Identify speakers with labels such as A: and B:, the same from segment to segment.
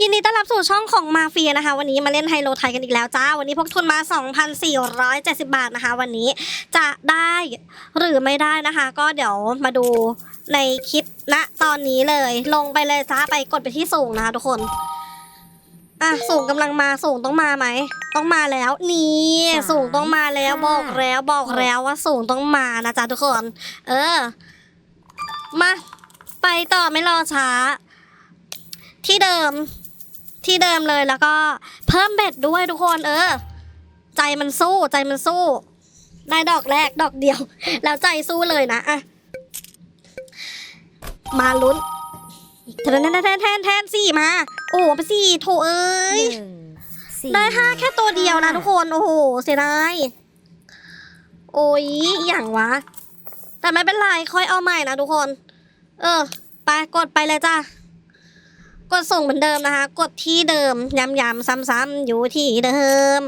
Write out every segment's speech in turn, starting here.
A: ยินดีต้อนรับสู่ช่องของมาเฟียนะคะ วันนี้มาเล่นไฮโลไทยกันอีกแล้วจ้า วันนี้พกทุนมา 2,470 บาทนะคะ วันนี้จะได้หรือไม่ได้นะคะ ก็เดี๋ยวมาดูในคลิปณตอนนี้เลย ลงไปเลยจ้าไปกดไปที่สูงนะคะทุกคน อะสูงกำลังมาสูงต้องมาไหมต้องมาแล้วนี่
B: สาม
A: สูงต้องมาแล้ว
B: ห้า
A: บอกแล้วบอกแล้วว่าสูงต้องมานะจ๊ะทุกคน เออ มา ไปต่อไม่รอช้าที่เดิม ที่เดิมเลยแล้วก็เพิ่มเบ็ดด้วยทุกคนเออ ใจมันสู้ใจมันสู้ ได้ดอกแรกดอกเดียว แล้วใจสู้เลยนะอะมาลุ้นแทนแทนแทนแทนแทนสี่มา โอ้ไปสี่โถเอ้ยได้ห้าแค่ตัวเดียวนะทุกคนโอ้โหเสียดายโอ้ยอย่างวะ แต่ไม่เป็นไรค่อยเอาใหม่นะทุกคน เออ ไปกดไปเลยจ้า กดส่งเหมือนเดิมนะคะ กดที่เดิมย้ำๆซ้ำๆอยู่ที่เดิม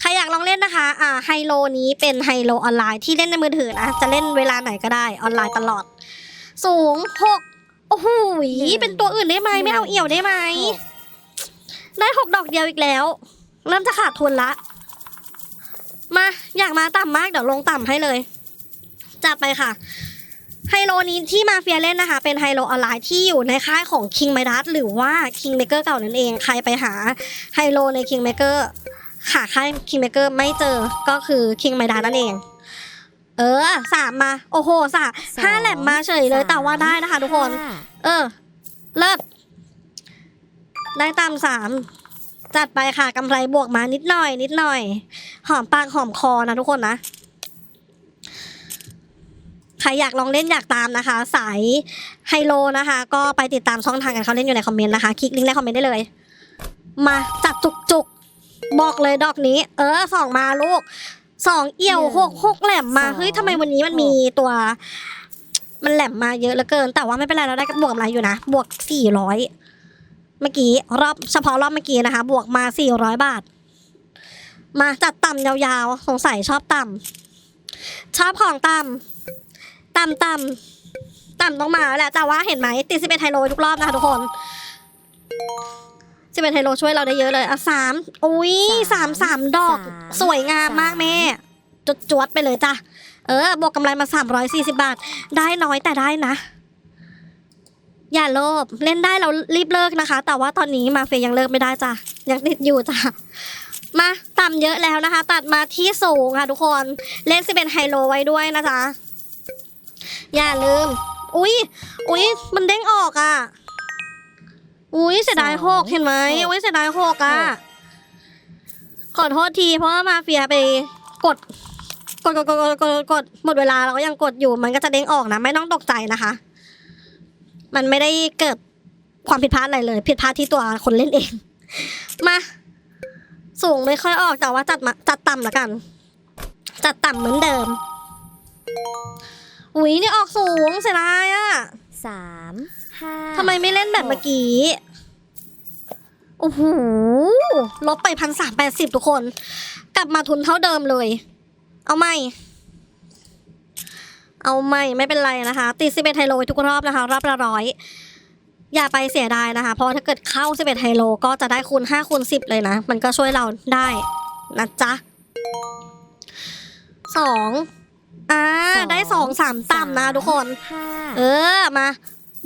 A: ใครอยากลองเล่นนะคะ อ่า ไฮโลนี้เป็นไฮโลออนไลน์ที่เล่นในมือถือนะ จะเล่นเวลาไหนก็ได้ออนไลน์ตลอด สูงหกโอ้โหเป็นตัวอื่นได้ไหมไม่เอาเอี่ยวได้ไหม
B: หก
A: ได้หกดอกเดียวอีกแล้ว เริ่มจะขาดทุนละ มา อยากมาต่ำมากเดี๋ยวลงต่ำให้เลย จัดไปค่ะ ไฮโลนี้ที่มาเฟียเล่นนะคะ เป็นไฮโลออนไลน์ที่อยู่ในค่ายของ King m a d a s หรือว่า King Maker เก่านั่นเอง ใครไปหาไฮโลใน King Maker หาค่าย King Maker ไม่เจอก็คือ King m a d a s นั่นเอง เออสามมา โอ้โหสาม
B: สอง
A: ห้าแหลมมาเฉยเลย
B: สาม
A: แต่ว่าได้นะคะทุกคน
B: ห้า
A: เออ เลิศได้ตามสามจัดไปค่ะกำไรบวกมานิดหน่อย นิดหน่อย หอมปากหอมคอนะทุกคนนะ ใครอยากลองเล่นอยากตามนะคะ สายไฮโลนะคะ ก็ไปติดตามช่องทางกันเขาเล่นอยู่ในคอมเมนต์นะคะ คลิกลิงก์ในคอมเมนต์ได้เลย มาจัดจุกจุกๆบอกเลยดอกนี้ เออสองมาลูกสองเอี่ยวหกหกแหลมมาเฮ้ยทำไมวันนี้มันมีตัว มันแหลมมาเยอะเหลือเกิน แต่ว่าไม่เป็นไรเราได้บวกกำไรอยู่นะบวกสี่ร้อยเมื่อกี้รอบเฉพาะรอบเมื่อกี้นะคะ บวกมาสี่ร้อยบาท มาจัดต่ำยาวๆ สงสัยชอบต่ำชอบของต่ำ ต่ำต่ำต่ำต้องมาแล้วแหละแต่ว่าเห็นไหมติดสิบเอ็ดไฮโลทุกรอบนะคะทุกคนสิบเอ็ดไฮโลช่วยเราได้เยอะเลยอะสามอุ้ยสามสามดอก สวยงามมากแม่จดจวดๆไปเลยจ้ะเออบวกกำไรมา340บาท ได้น้อยแต่ได้นะ อย่าโลภเล่นได้เรารีบเลิกนะคะ แต่ว่าตอนนี้มาเฟยยังเลิกไม่ได้จ้ะยังติดอยู่จ้ะมาต่ำเยอะแล้วนะคะ ตัดมาที่สูงค่ะทุกคน เล่นสิเป็นไฮโลไว้ด้วยนะจ๊ะ อย่าลืม อุ๊ยอุ๊ยมันเด้งออกอะ อุ๊ยเสียดายหกเห็นไหมอุ๊ยเสียดายหกอะ ขอโทษทีเพราะว่ามาเฟียไปกดกด กดกดกดกดกดหมดเวลาเราก็ยังกดอยู่ มันก็จะเด้งออกนะ ไม่ต้องตกใจนะคะ มันไม่ได้เกิดความผิดพลาดอะไรเลย ผิดพลาดที่ตัวคนเล่นเอง มา สูงไม่ค่อยออกแต่ว่าจัดมาจัดต่ำละกัน จัดต่ำเหมือนเดิม อุ้ยนี่ออกสูงเสียดายอะ
B: สามห้า
A: ทำไมไม่เล่นแบบเมื่อกี้ โอ้โห ลบไปพันสามแปดสิบทุกคน กลับมาทุนเท่าเดิมเลย เอาไม่ เอาไม่ไม่เป็นไรนะคะตีสิบเอ็ดไฮโลไว้ทุกรอบนะคะ รอบละร้อย อย่าไปเสียดายนะคะ เพราะถ้าเกิดเข้าสิบเอ็ดไฮโลก็จะได้คูณห้าคูณสิบเลยนะ มันก็ช่วยเราได้นะจ๊ะสอง อ่าได้สองสามต่ำนะทุกคน
B: ห้า
A: เออมา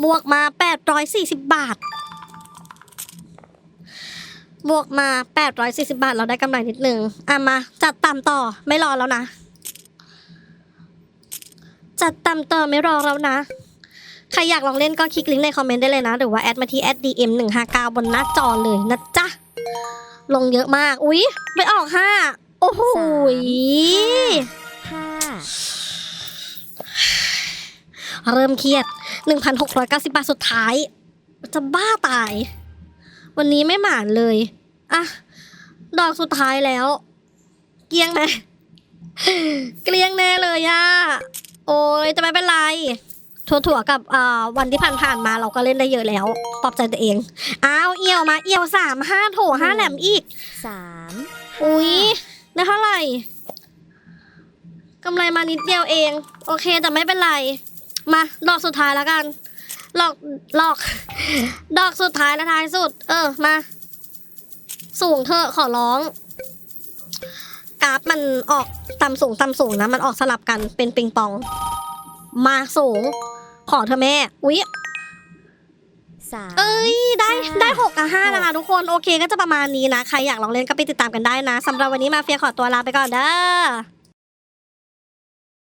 A: บวกมา840บาท บวกมา840บาท เราได้กำไรนิดนึงอะมา จัดต่ำต่อไม่รอแล้วนะ จัดต่ำต่อไม่รอแล้วนะ ใครอยากลองเล่นก็คลิกลิงก์ในคอมเมนต์ได้เลยนะ หรือว่าแอดมาที่ @dm 1 5 9บนหน้าจอเลยนะจ๊ะ ลงเยอะมาก อุ๊ย ไปออกห้าโอ้โหย
B: ห้า
A: เริ่มเครียด 1,690 บาทสุดท้าย จะบ้าตาย วันนี้ไม่หมานเลย อะ ดอกสุดท้ายแล้ว เกลี้ยงไหมเกลี้ยงแน่เลยอะโอ้ยจะไม่เป็นไรถั่วๆกับอ่าวันที่ผ่านๆมาเราก็เล่นได้เยอะแล้วปลอบใจตัวเองอ้าวเอี่ยวมาเอี่ยวสามห้าโถห้าแหลมอีก
B: สาม
A: อุ๊ยได้เท่าไหร่กำไรมานิดเดียวเอง โอเคแต่ไม่เป็นไร มาดอกสุดท้ายแล้วกันหลอกหลอก ดอกสุดท้ายและท้ายสุด เออมา สูงเธอะขอร้อง กราฟมันออกต่ำสูงต่ำสูงนะ มันออกสลับกันเป็นปิงปอง มาสูง ขอเธอะแม่อุ๊ย
B: สาม
A: เอ้ยได้
B: ห้า
A: ได้หกกับห้านะคะทุกคนโอเคก็จะประมาณนี้นะ ใครอยากลองเล่นก็ไปติดตามกันได้นะสำหรับวันนี้มาเฟียขอตัวลาไปก่อนเด้อ